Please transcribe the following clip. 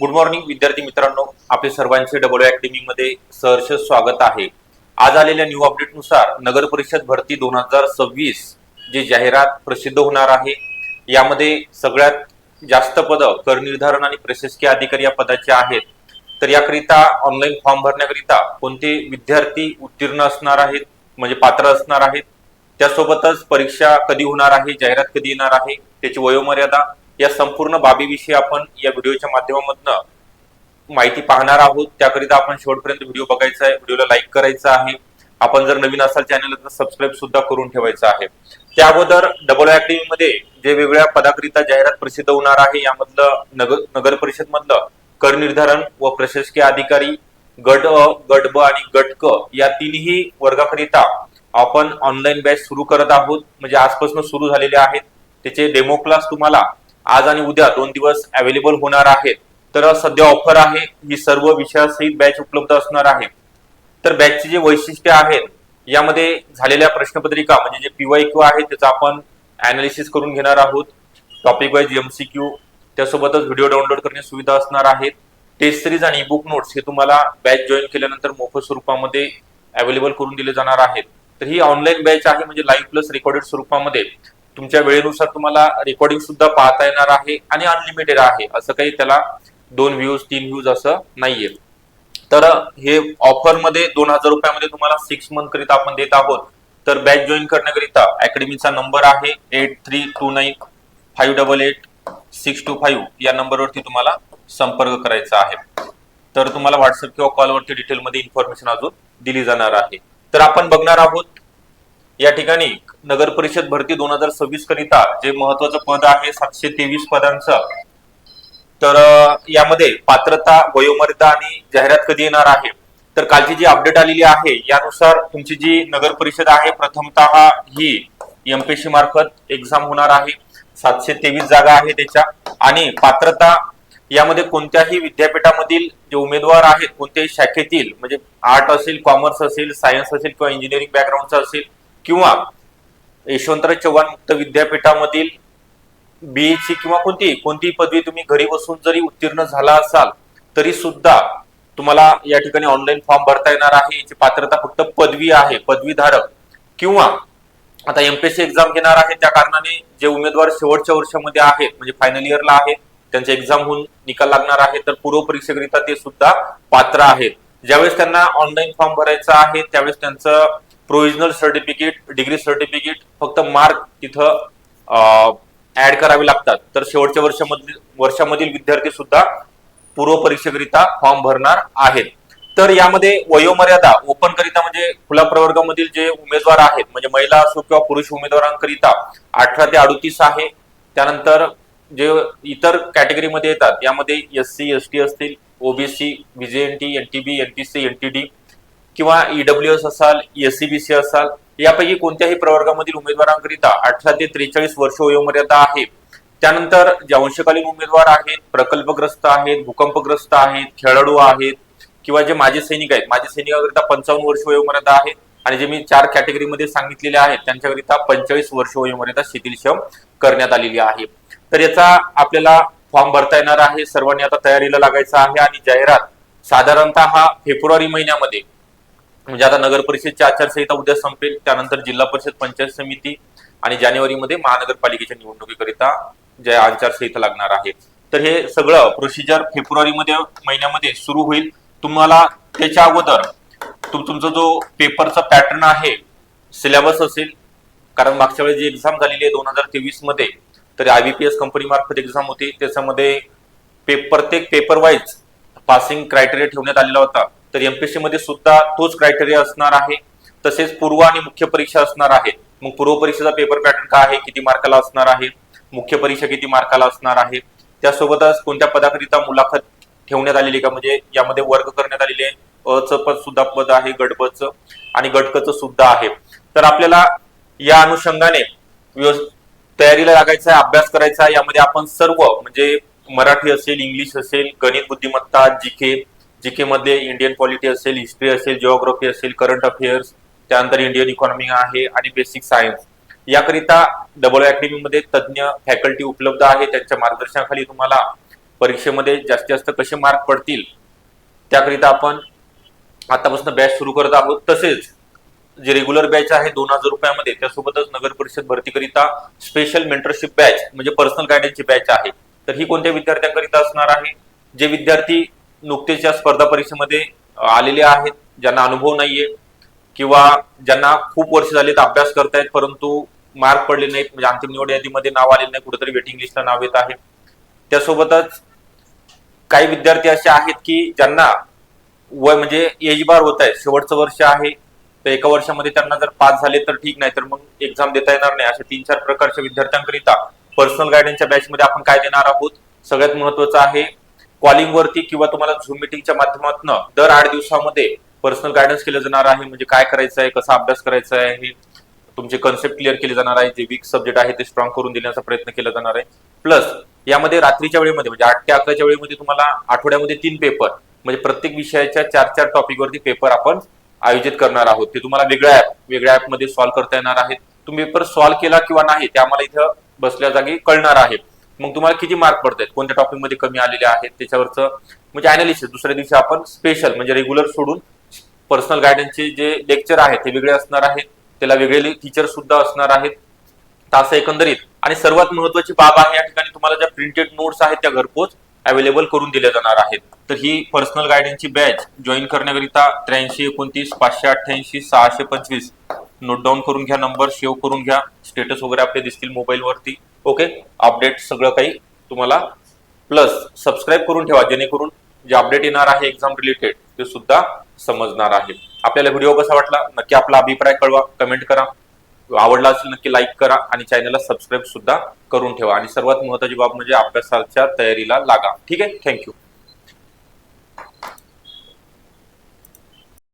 Good morning विद्यार्थी मित्रांनो. आपले सर्वांचे डबल अकॅडमी मध्ये सहर्ष स्वागत आहे. आज आलेल्या न्यू अपडेटनुसार नगर परिषद भरती दोन हजार सव्वीस जी जाहिरात प्रसिद्ध होणार आहे यामध्ये सगळ्यात जास्त पद कर निर्धारण आणि प्रशासकीय अधिकारी या पदाचे आहेत. तर याकरिता ऑनलाईन फॉर्म भरण्याकरिता कोणते विद्यार्थी उत्तीर्ण असणार आहेत म्हणजे पात्र असणार आहेत त्यासोबतच परीक्षा कधी होणार आहे जाहिरात कधी येणार आहे त्याची वयोमर्यादा या संपूर्ण बाबीविषयी आपण या व्हिडिओच्या माध्यमामधनं माहिती पाहणार आहोत. त्याकरिता आपण शेवटपर्यंत व्हिडिओ बघायचा आहे. व्हिडिओला लाईक करायचा आहे. आपण जर नवीन असाल चॅनल तर सबस्क्राईब सुद्धा करून ठेवायचं आहे. त्या अगोदर डबल अकॅडमी मध्ये जे वेगवेगळ्या पदाकरिता जाहिरात प्रसिद्ध होणार आहे यामधलं नगर नगर परिषद मधलं कर निर्धारण व प्रशासकीय अधिकारी गट अ गट ब आणि गट क या तिन्ही वर्गाकरिता आपण ऑनलाईन बॅच सुरू करत आहोत. म्हणजे आजपासून सुरू झालेले आहेत. त्याचे डेमो क्लास तुम्हाला आज आणि उद्या दोन दिवस अवेलेबल होणार आहेत. तर सध्या ऑफर आहे ही सर्व विषयासहित बॅच उपलब्ध असणार आहे. तर बॅचची जे वैशिष्ट्य आहेत यामध्ये झालेल्या प्रश्नपत्रिका म्हणजे जे पीवाय क्यू आहे त्याचं आपण अनालिसिस करून घेणार आहोत. टॉपिक वाईज एमसीक्यू त्यासोबतच व्हिडिओ डाउनलोड करण्याची सुविधा असणार आहेत टेस्ट सिरीज आणि बुक नोट्स हे तुम्हाला बॅच जॉईन केल्यानंतर मोफत स्वरूपामध्ये अवेलेबल करून दिले जाणार आहेत. तर ही ऑनलाईन बॅच आहे म्हणजे लाईव्ह प्लस रेकॉर्डेड स्वरूपामध्ये. तुमच्या वेळेनुसार तुम्हाला रेकॉर्डिंग सुद्धा पाहता येणार आहे आणि अनलिमिटेड आहे. असं काही त्याला दोन व्ह्यूज तीन व्ह्यूज असं नाहीये. तर हे ऑफरमध्ये दोन हजार रुपयामध्ये तुम्हाला सिक्स मंथ करिता आपण देत आहोत. तर बॅच जॉईन करण्याकरिता अकॅडमीचा नंबर आहे eight three two nine five double eight six two five या नंबरवरती तुम्हाला संपर्क करायचा आहे. तर तुम्हाला व्हॉट्सअप किंवा कॉलवरती डिटेलमध्ये इन्फॉर्मेशन अजून दिली जाणार आहे. तर आपण बघणार आहोत या ठिकाणी नगर परिषद भरती दोन हजार सव्वीस करिता जे महत्वाचं पद आहे सातशे तेवीस पदांचं तर यामध्ये पात्रता वयोमर्यादा आणि जाहिरात कधी येणार आहे? तर कालची जी अपडेट आलेली आहे यानुसार तुमची जी नगर परिषद आहे प्रथमतः ही एमपीसी मार्फत एक्झाम होणार आहे. सातशे तेवीस जागा आहे त्याच्या. आणि पात्रता यामध्ये कोणत्याही विद्यापीठामधील जे उमेदवार आहेत कोणत्याही शाखेतील म्हणजे आर्ट असेल कॉमर्स असेल सायन्स असेल किंवा इंजिनिअरिंग बॅकग्राऊंडचा असेल किंवा यशवंतराव चव्हाण मुक्त विद्यापीठामधील बीएची किंवा कोणती कोणतीही पदवी तुम्ही घरी बसून जरी उत्तीर्ण झाला असाल तरी सुद्धा तुम्हाला या ठिकाणी ऑनलाईन फॉर्म भरता येणार आहे. याची पात्रता फक्त पदवी आहे पदवीधारक. किंवा आता एमपीएससी एक्झाम घेणार आहे त्या कारणाने जे उमेदवार शेवटच्या वर्षामध्ये आहेत म्हणजे फायनल इयरला आहेत त्यांचे एक्झाम होऊन निकाल लागणार आहे तर पूर्व परीक्षेकरिता ते सुद्धा पात्र आहेत. ज्यावेळेस त्यांना ऑनलाईन फॉर्म भरायचा आहे त्यावेळेस त्यांचं प्रोविजनल सर्टिफिकेट डिग्री सर्टिफिकेट फक्त मार्क तिथं ऍड करावे लागतात. तर शेवटच्या वर्षामधील वर्षामधील विद्यार्थी सुद्धा पूर्व परीक्षेकरिता फॉर्म भरणार आहेत. तर यामध्ये वयोमर्यादा ओपन करिता म्हणजे खुला प्रवर्गामधील जे उमेदवार आहेत म्हणजे महिला असो किंवा पुरुष उमेदवारांकरिता अठरा ते अडुतीस आहे. त्यानंतर जे इतर कॅटेगरीमध्ये येतात यामध्ये एस सी एस टी असतील OBC VJNT NTB NTC NTD किंवा ईडब्ल्यू एस असाल एससीबीसी असाल यापैकी कोणत्याही प्रवर्गामधील उमेदवारांकरिता अठरा ते त्रेचाळीस वर्ष वयोमर्यादा आहे. त्यानंतर जे अंशकालीन उमेदवार आहेत प्रकल्पग्रस्त आहेत भूकंपग्रस्त आहेत खेळाडू आहेत किंवा जे माजी सैनिक आहेत माजी सैनिकाकरिता पंचावन्न वर्ष वयोमर्यादा आहे आणि जे मी चार कॅटेगरीमध्ये सांगितलेले आहेत त्यांच्याकरिता पंचेचाळीस वर्ष वयोमर्यादा शिथिलक्षम करण्यात आलेली आहे. तर याचा आपल्याला फॉर्म भरता येणार आहे. सर्वांनी आता तयारीला लागायचा आहे आणि जाहिरात साधारणतः हा फेब्रुवारी महिन्यामध्ये म्हणजे आता नगर परिषदची आचारसंहिता उद्या संपेल त्यानंतर जिल्हा परिषद पंचायत समिती आणि जानेवारीमध्ये महानगरपालिकेच्या निवडणुकीकरिता जे आचारसंहिता लागणार आहे. तर हे सगळं प्रोसिजर फेब्रुवारीमध्ये महिन्यामध्ये सुरू होईल. तुम्हाला त्याच्या अगोदर तुम तुमचा जो पेपरचा पॅटर्न आहे सिलेबस असेल कारण मागच्या वेळी जी एक्झाम झालेली आहे दोन हजार तेवीसमध्ये तर आयबीपीएस कंपनी मार्फत एक्झाम होती. त्याच्यामध्ये पे प्रत्येक पेपर वाईज पासिंग क्रायटेरिया ठेवण्यात आलेला होता. तर एमपीएससी मध्ये सुद्धा तोच क्रायटेरिया असणार आहे. तसेच पूर्व आणि मुख्य परीक्षा असणार आहेत. मग पूर्व परीक्षेचा पेपर पॅटर्न काय आहे? किती मार्काला असणार आहे? मुख्य परीक्षा किती मार्काला असणार आहे? त्यासोबतच कोणत्या पदाकरिता मुलाखत ठेवण्यात आलेली का म्हणजे यामध्ये वर्ग करण्यात आलेले अ पद सुद्धा पद आहे गट आणि गट सुद्धा आहे. तर आपल्याला या अनुषंगाने तयारीला लागायचा आहे अभ्यास करायचा आहे. यामध्ये आपण सर्व म्हणजे मराठी असेल इंग्लिश असेल गणित बुद्धिमत्ता जीके जी मध्ये इंडियन पॉलिटी असेल हिस्ट्री असेल जिओग्राफी असेल करंट अफेअर्स त्यानंतर इंडियन इकॉनॉमी आहे आणि बेसिक सायन्स याकरिता डबल अकॅडमीमध्ये तज्ज्ञ फॅकल्टी उपलब्ध आहे त्यांच्या मार्गदर्शनाखाली तुम्हाला परीक्षेमध्ये जास्तीत जास्त कसे मार्क पडतील त्याकरिता आपण आतापासून बॅच सुरू करत आहोत. तसेच जे रेग्युलर बॅच आहे दोन हजार रुपयामध्ये त्यासोबतच नगर परिषद भरतीकरिता स्पेशल मेंटरशिप बॅच म्हणजे पर्सनल गायडन्सची बॅच आहे. तर ही कोणत्या विद्यार्थ्यांकरिता असणार आहे? जे विद्यार्थी नुकतेच या स्पर्धा परीक्षेमध्ये आलेले आहेत ज्यांना अनुभव नाहीये किंवा ज्यांना खूप वर्ष झालेत अभ्यास करतायत परंतु मार्क पडले नाहीत. म्हणजे अंतिम निवड यादीमध्ये नाव आलेलं नाही कुठेतरी वेटिंग लिस्टला नाव येत आहे. त्यासोबतच काही विद्यार्थी असे आहेत की ज्यांना वय म्हणजे एज बार होत आहे शेवटचं वर्ष आहे तर एका वर्षामध्ये त्यांना जर पास झाले तर ठीक नाही तर मग एक्झाम देता येणार नाही. अशा तीन चार प्रकारच्या विद्यार्थ्यांकरिता पर्सनल गायडन्सच्या बॅचमध्ये आपण काय देणार आहोत? सगळ्यात महत्वाचं आहे कॉलिंगवरती किंवा तुम्हाला झूम मिटिंगच्या माध्यमातून दर आठ दिवसामध्ये पर्सनल गायडन्स केलं जाणार आहे म्हणजे काय करायचं आहे कसा अभ्यास करायचा आहे हे तुमचे कन्सेप्ट क्लिअर केले जाणार आहे जे वीक सब्जेक्ट आहे ते स्ट्रॉंग करून देण्याचा प्रयत्न केला जाणार आहे. प्लस यामध्ये रात्रीच्या वेळेमध्ये म्हणजे आठ ते अकराच्या वेळेमध्ये तुम्हाला आठवड्यामध्ये तीन पेपर म्हणजे प्रत्येक विषयाच्या चार चार टॉपिकवरती पेपर आपण आयोजित करणार आहोत. ते तुम्हाला वेगळ्या ऍप वेगळ्या ऍपमध्ये सॉल्व्ह करता येणार आहेत. तुम्ही पेपर सॉल्व्ह केला किंवा नाही ते आम्हाला इथं बसल्या जागी कळणार आहे. मग तुम्हाला किती मार्क पडतात कोणत्या टॉपिकमध्ये कमी आलेले आहेत? त्याच्यावरचं म्हणजे अनालिसिस दुसऱ्या दिवशी आपण स्पेशल म्हणजे रेग्युलर सोडून पर्सनल गायडन्सचे जे लेक्चर आहेत ते वेगळे असणार आहेत. त्याला वेगळे टीचर सुद्धा असणार आहेत. तास एकंदरीत. आणि सर्वात महत्वाची बाब आहे या ठिकाणी तुम्हाला ज्या प्रिंटेड नोट्स आहेत त्या घरपोच अवेलेबल करून दिल्या जाणार आहेत. तर ही पर्सनल गायडन्सची बॅच जॉईन करण्याकरिता त्र्याऐंशी एकोणतीस पाचशे अठ्ठ्याऐंशी सहाशे पंचवीस. नोट डाऊन करून घ्या नंबर सेव्ह करून घ्या. स्टेटस वगैरे आपले दिसतील मोबाईलवरती ओके? अपडेट सगळं काही तुम्हाला. प्लस सबस्क्राईब करून ठेवा जेणेकरून जे अपडेट येणार आहे एक्झाम रिलेटेड ते सुद्धा समजणार आहे. आपल्याला व्हिडिओ कसा वाटला? नक्की आपला अभिप्राय कळवा कमेंट करा. आवडला असेल नक्की लाईक करा आणि चॅनलला सबस्क्राईब सुद्धा करून ठेवा. आणि सर्वात महत्वाची बाब म्हणजे अभ्यासाच्या तयारीला लागा. ठीक आहे? थँक्यू